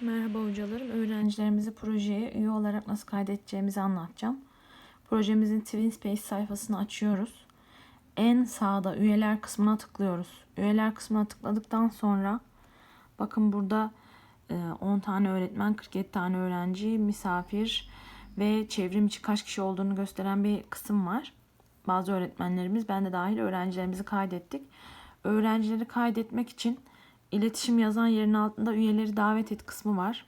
Merhaba hocalarım. Öğrencilerimizi projeye üye olarak nasıl kaydedeceğimizi anlatacağım. Projemizin TwinSpace sayfasını açıyoruz. En sağda üyeler kısmına tıklıyoruz. Üyeler kısmına tıkladıktan sonra bakın burada e, 10 tane öğretmen, 47 tane öğrenci, misafir ve çevrim içi kaç kişi olduğunu gösteren bir kısım var. Bazı öğretmenlerimiz, ben de dahil öğrencilerimizi kaydettik. Öğrencileri kaydetmek için iletişim yazan yerin altında üyeleri davet et kısmı var.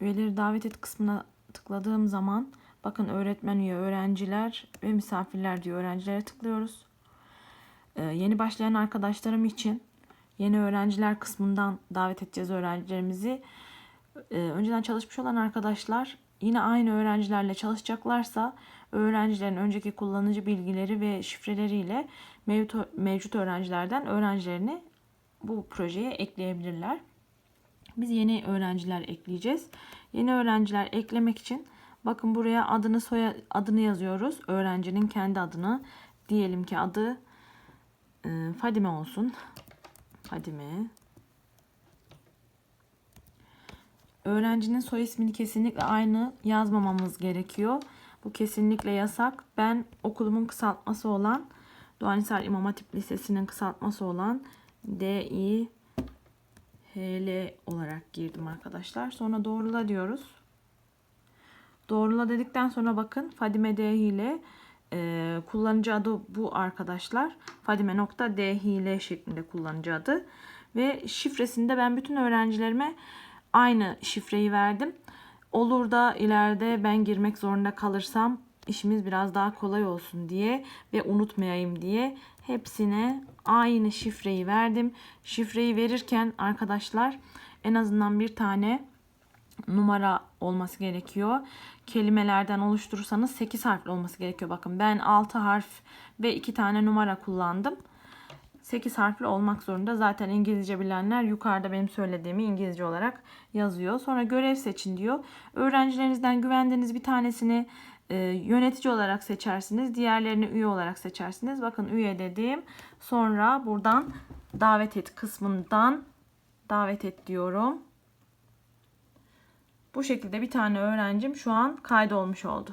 Üyeleri davet et kısmına tıkladığım zaman bakın öğretmen üye, öğrenciler ve misafirler diyor. Öğrencilere tıklıyoruz. Ee, yeni başlayan arkadaşlarım için yeni öğrenciler kısmından davet edeceğiz öğrencilerimizi. Ee, önceden çalışmış olan arkadaşlar yine aynı öğrencilerle çalışacaklarsa öğrencilerin önceki kullanıcı bilgileri ve şifreleriyle mevcut, öğrencilerden öğrencilerini bu projeye ekleyebilirler. Biz yeni öğrenciler ekleyeceğiz. Yeni öğrenciler eklemek için bakın buraya adını soya adını yazıyoruz. Öğrencinin kendi adını. Diyelim ki adı e, Fadime olsun. Fadime. Öğrencinin soy ismini kesinlikle aynı yazmamamız gerekiyor. Bu kesinlikle yasak. Ben okulumun kısaltması olan Doğanisar İmam Hatip Lisesi'nin kısaltması olan Dİ HL olarak girdim arkadaşlar. Sonra doğrula diyoruz. Doğrula dedikten sonra bakın Fadime D ile e, kullanıcı adı bu arkadaşlar. Fadime nokta D hile şeklinde kullanıcı adı. Ve şifresinde ben bütün öğrencilerime aynı şifreyi verdim. Olur da ileride ben girmek zorunda kalırsam işimiz biraz daha kolay olsun diye ve unutmayayım diye hepsine aynı şifreyi verdim. Şifreyi verirken arkadaşlar en azından bir tane numara olması gerekiyor. Kelimelerden oluşturursanız 8 harfli olması gerekiyor. Bakın ben 6 harf ve 2 tane numara kullandım. 8 harfli olmak zorunda. Zaten İngilizce bilenler yukarıda benim söylediğimi İngilizce olarak yazıyor. Sonra görev seçin diyor. Öğrencilerinizden güvendiğiniz bir tanesini e, yönetici olarak seçersiniz. Diğerlerini üye olarak seçersiniz. Bakın üye dediğim. Sonra buradan davet et kısmından davet et diyorum. Bu şekilde bir tane öğrencim şu an kaydolmuş oldu.